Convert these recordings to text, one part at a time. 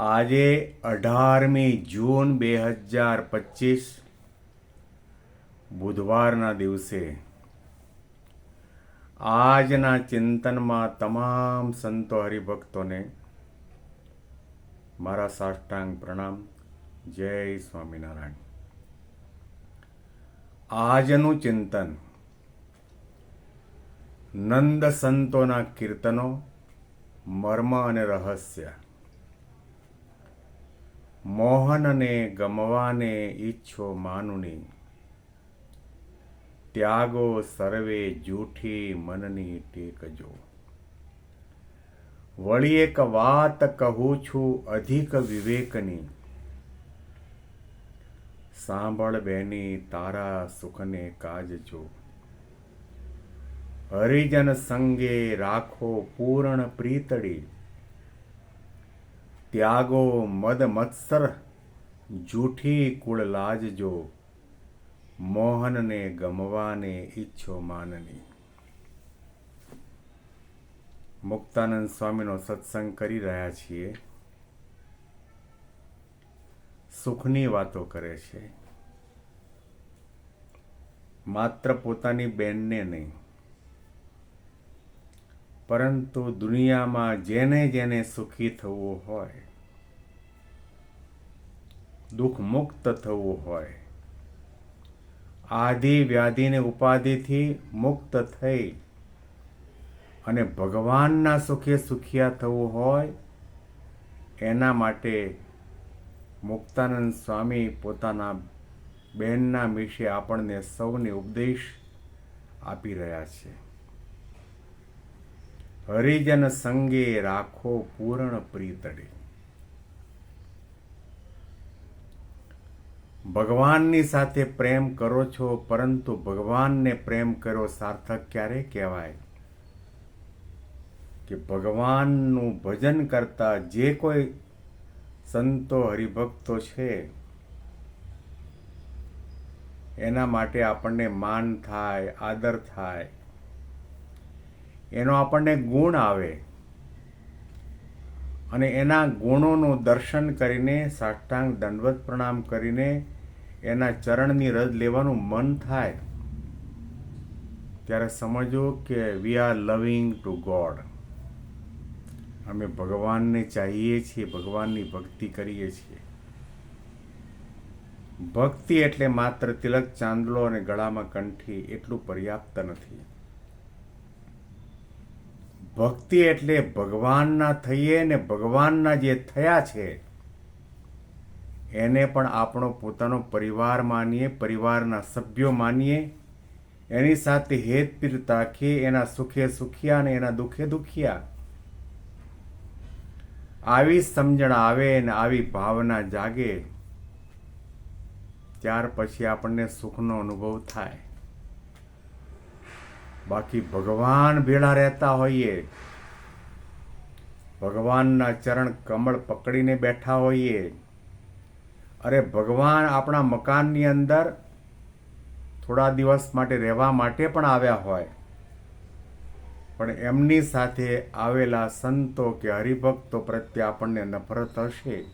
આજે અઢારમી જૂન બે હજાર પચીસ, બુધવારના દિવસે. આજના ચિંતનમાં તમામ સંતો હરિભક્તોને મારા સાષ્ટાંગ પ્રણામ. જય સ્વામિનારાયણ. આજનું ચિંતન નંદ સંતોના કીર્તનો, મર્મ અને રહસ્ય. મોહનને ગમવાને ઈચ્છો માનુની. ત્યાગો સર્વે જૂઠી મનની ટેકજો. વળી એક વાત કહું છું અધિક વિવેકની. સાંભળ બેની, તારા સુખને કાજજો. હરિજન સંગે રાખો પૂર્ણ પ્રીતડી. ત્યાગો મદ મત્સર જૂઠી કુળ લાજજો મોહનને ગમવાને ઈચ્છો માનની મુક્તાનંદ સ્વામીનો સત્સંગ કરી રહ્યા છીએ સુખની વાતો કરે છે માત્ર પોતાની બેનને નહીં પરંતુ દુનિયામાં જેને જેને સુખી થવું હોય દુઃખ મુક્ત થવું હોય, આધિ વ્યાધિને ઉપાધિથી મુક્ત થઈ અને ભગવાનના સુખે સુખિયા થવું હોય, એના માટે મુક્તાનંદ સ્વામી પોતાના બેનના વિશે આપણને સૌને ઉપદેશ આપી રહ્યા છે. હરિજન સંગે રાખો પૂર્ણ પ્રીતડે. ભગવાનની સાથે પ્રેમ કરો છો, પરંતુ ભગવાનને પ્રેમ કરો સાર્થક ક્યારે કહેવાય? કે ભગવાનનું ભજન કરતા જે કોઈ સંતો હરિભક્તો છે, એના માટે આપણને માન થાય, આદર થાય એનો આપણને ગુણ આવે. અને એના ગુણોનું દર્શન કરીને સાષ્ટાંગ દંડવત પ્રણામ કરીને એના ચરણની રજ લેવાનું મન થાય, ત્યારે સમજો કે we are loving to God અમે ભગવાનને ચાહીએ છીએ, ભગવાનની ભક્તિ કરીએ છીએ. ભક્તિ એટલે માત્ર તિલક, ચાંદલો અને ગળામાં કંઠી, એટલું પર્યાપ્ત નથી. ભક્તિ એટલે ભગવાનના થઈએ ને ભગવાનના જે થયા છે, એને પણ આપણો પોતાનો પરિવાર માનીએ, પરિવારના સભ્યો માનીએ. એની સાથે હેતપીર રાખીએ એના સુખે સુખિયા અને એના દુઃખે દુખિયા. આવી સમજણ આવે ને આવી ભાવના જાગે, ત્યાર પછી આપણને સુખનો અનુભવ થાય. બાકી ભગવાન ભેળા રહેતા હોઈએ. ભગવાનના ચરણ કમળ પકડીને બેઠા હોઈએ. અરે ભગવાન આપણા મકાનની અંદર થોડા દિવસ માટે રહેવા માટે પણ આવ્યા હોય. પણ એમની સાથે આવેલા સંતો કે હરિભક્તો પ્રત્યે આપણને નફરત હશે.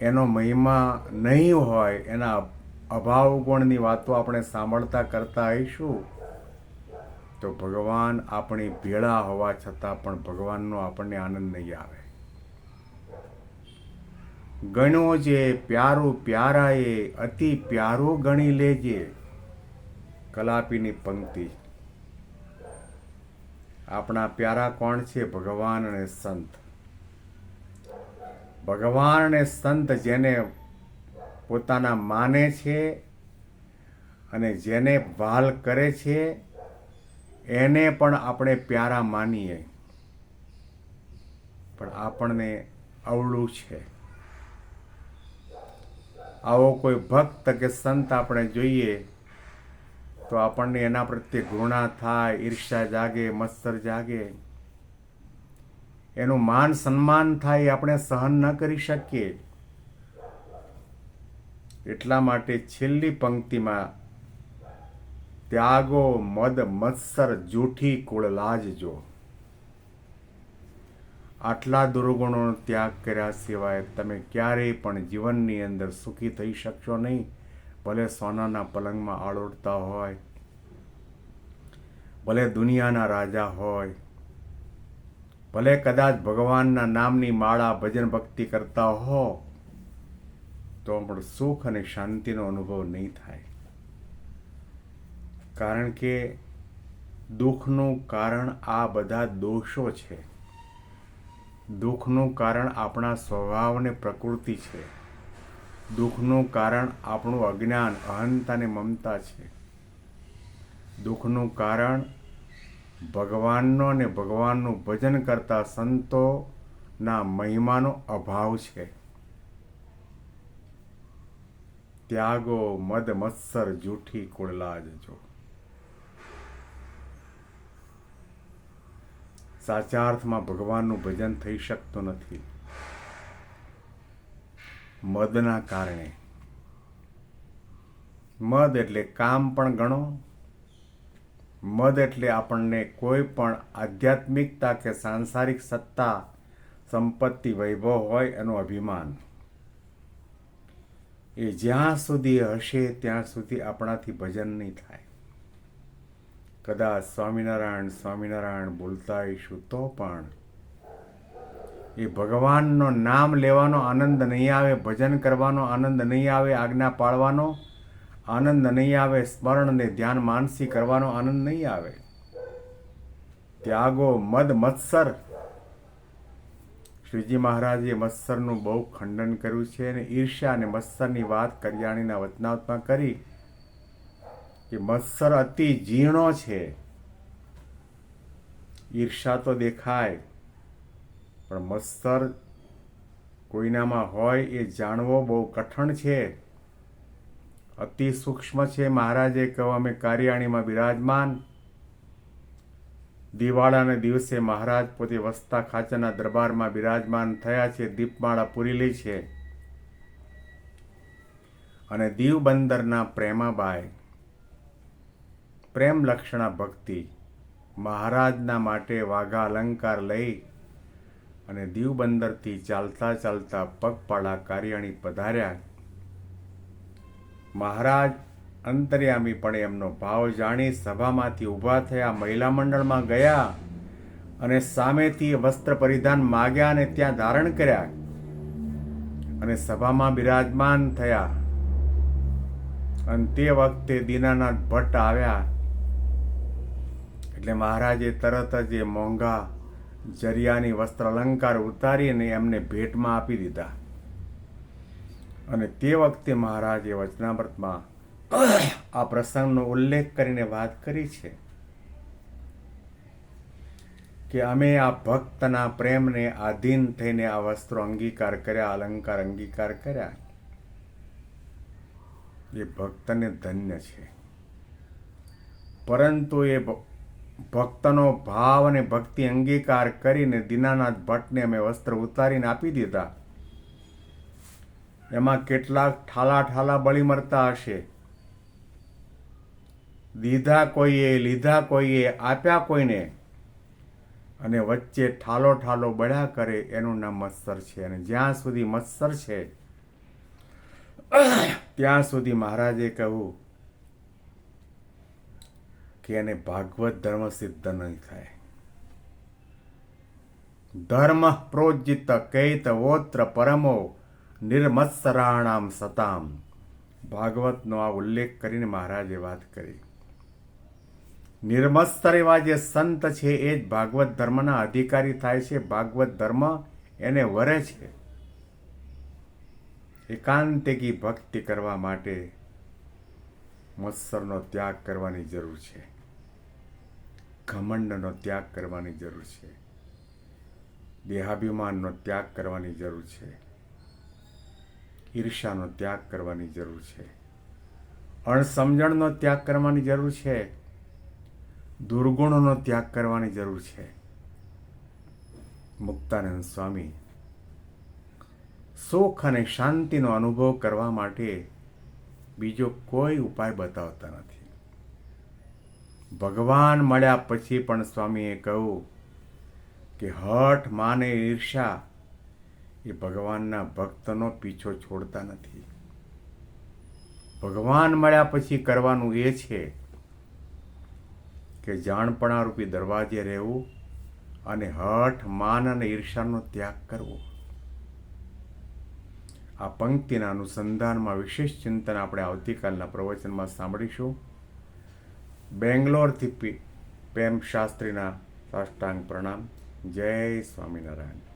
એનો મહિમા નહીં હોય, એના અભાવ ગુણની વાતો આપણે સાંભળતા કરતા આવીશું, તો ભગવાન આપણી ભેળા હોવા છતાં પણ ભગવાનનો આપણને આનંદ નહીં આવે. ગણો જે પ્યારું પ્યારાએ, અતિ પ્યારું ગણી લેજે, કલાપીની પંક્તિ. આપણા પ્યારા કોણ છે? ભગવાન અને સંત. ભગવાન અને સંત જેને પોતાના માને છે અને જેને વાલ કરે છે, એને પણ આપણે પ્યારા માનીએ. પણ આપણને અવળું છે. આવો કોઈ ભક્ત કે સંત આપણે જોઈએ, તો આપણને એના પ્રત્યે ઘૃણા થાય ઈર્ષા જાગે, મત્સર જાગે. એનું માન સન્માન થાય આપણે સહન ન કરી શકીએ. એટલા માટે છેલ્લી પંક્તિમાં ત્યાગો, મદ, મત્સર, જૂઠી કુળલાજ જો. આટલા દુર્ગુણોનો ત્યાગ કર્યા સિવાય તમે ક્યારેય પણ જીવનની અંદર સુખી થઈ શકશો નહીં, ભલે સોનાના પલંગમાં આળોડતા હોય, ભલે દુનિયાના રાજા હોય, ભલે કદાચ ભગવાનના નામની માળા ભજન ભક્તિ કરતા હો તો પણ સુખ અને શાંતિનો અનુભવ નહીં થાય. કારણ કે દુઃખનું કારણ આ બધા દોષો છે. દુઃખનું કારણ આપણા સ્વભાવને પ્રકૃતિ છે. દુઃખનું કારણ આપણું અજ્ઞાન, અહંતા અને મમતા છે. દુઃખનું કારણ ભગવાનનો અને ભગવાનનું ભજન કરતા સંતોના મહિમાનો અભાવ છે. ત્યાગો મદ મત્સર જૂઠી કુળલા જજો સાચા અર્થમાં ભગવાનનું ભજન થઈ શકતું નથી. મદના કારણે. મદ એટલે કામ પણ ગણો. મદ એટલે આપણને કોઈ પણ આધ્યાત્મિકતા કે સાંસારિક સત્તા, સંપત્તિ, વૈભવ હોય એનું અભિમાન. એ જ્યાં સુધી હશે, ત્યાં સુધી આપણાથી ભજન નહીં થાય. કદાચ સ્વામિનારાયણ સ્વામિનારાયણ બોલતા આવીશું, તો પણ એ ભગવાનનો નામ લેવાનો આનંદ નહીં આવે, ભજન કરવાનો આનંદ નહીં આવે, આજ્ઞા પાળવાનો આનંદ નહીં આવે સ્મરણ ને ધ્યાન માનસી કરવાનો આનંદ નહીં આવે. ત્યાગો મદ મત્સર શ્રીજી મહારાજે મત્સરનું બહુ ખંડન કર્યું છે અને ઈર્ષ્યા અને મત્સરની વાત કરિયાણીના વચનાવતમાં કરી કે મત્સર અતિ જીર્ણો છે. ઈર્ષા તો દેખાય, પણ મત્સર કોઈનામાં હોય એ જાણવો બહુ કઠણ છે. અતિ સૂક્ષ્મ છે મહારાજે, કહો અમે કારિયાણીમાં બિરાજમાન. દિવાળાને દિવસે મહારાજ પોતે વસતા ખાચાના દરબારમાં બિરાજમાન થયા છે, દીપમાળા પૂરી લે છે. અને દીવ બંદરના પ્રેમાબાઈ, પ્રેમ લક્ષણા ભક્તિ, મહારાજના માટે વાઘા અલંકાર લઈ અને દીવ બંદરથી ચાલતા ચાલતા પગપાળા કાર્યાણી પધાર્યા. મહારાજ અંતર્યામી પણ એમનો ભાવ જાણી સભામાંથી ઊભા થયા, મહિલા મંડળમાં ગયા અને સામેથી વસ્ત્ર પરિધાન માગ્યા અને ત્યાં ધારણ કર્યા અને સભામાં બિરાજમાન થયા. અને તે વખતે દીનાનાથ ભટ્ટ આવ્યા. એટલે મહારાજે તરત જ એ મોંઘા જરિયાની વસ્ત્ર અલંકાર ઉતારીને એમને ભેટમાં આપી દીધા. અને તે વખતે મહારાજે વચનામૃતમાં આ પ્રસંગનો ઉલ્લેખ કરીને વાત કરી છે કે અમે આ ભક્તના પ્રેમને આધીન થઈને આ વસ્ત્રો અંગીકાર કર્યા, અલંકાર અંગીકાર કર્યા. એ ભક્તને ધન્ય છે. પરંતુ એ ભક્તનો ભાવ અને ભક્તિ અંગીકાર કરીને દીનાનાથ ભટ્ટને અમે વસ્ત્ર ઉતારીને આપી દીધા. એમાં કેટલાક ઠાલા ઠાલા બળી મરતા હશે. દીધા કોઈએ, લીધા કોઈએ, આપ્યા કોઈને? અને વચ્ચે ઠાલો ઠાલો બળ્યા કરે એનું નામ મત્સર છે. અને જ્યાં સુધી મત્સર છે, ત્યાં સુધી મહારાજે કહ્યું કે એને ભાગવત ધર્મ સિદ્ધ નહીં થાય. ધર્મ પ્રોજિત કૈત વોત્ર પરમો નિર્મત્સરાણામ સતામ. ભાગવતનો આ ઉલ્લેખ કરીને મહારાજે વાત કરી. નિર્મત્સર એવા જે સંત છે એ જ ભાગવત ધર્મના અધિકારી થાય છે. ભાગવત ધર્મ એને વરે છે. એકાંતિકી ભક્તિ કરવા માટે મત્સરનો ત્યાગ કરવાની જરૂર છે. ઘમંડનો ત્યાગ કરવાની જરૂર છે. દેહાભિમાનનો ત્યાગ કરવાની જરૂર છે. ઈર્ષાનો ત્યાગ કરવાની જરૂર છે. અણસમજણનો ત્યાગ કરવાની જરૂર છે. દુર્ગુણોનો ત્યાગ કરવાની જરૂર છે. મુક્તાનંદ સ્વામી સુખ અને શાંતિનો અનુભવ કરવા માટે બીજો કોઈ ઉપાય બતાવતા નથી. ભગવાન મળ્યા પછી પણ સ્વામીએ કહ્યું કે હઠ, માને ઈર્ષા એ ભગવાનના ભક્તનો પીછો છોડતા નથી. ભગવાન મળ્યા પછી કરવાનું એ છે કે જાણપણા રૂપી દરવાજે રહેવું અને હઠ માન અને ઈર્ષાનો ત્યાગ કરવો. આ પંક્તિના અનુસંધાનમાં વિશેષ ચિંતન આપણે આવતીકાલના પ્રવચનમાં સાંભળીશું. બેંગ્લોરથી પ્રેમ શાસ્ત્રીના સાષ્ટાંગ પ્રણામ. જય સ્વામિનારાયણ.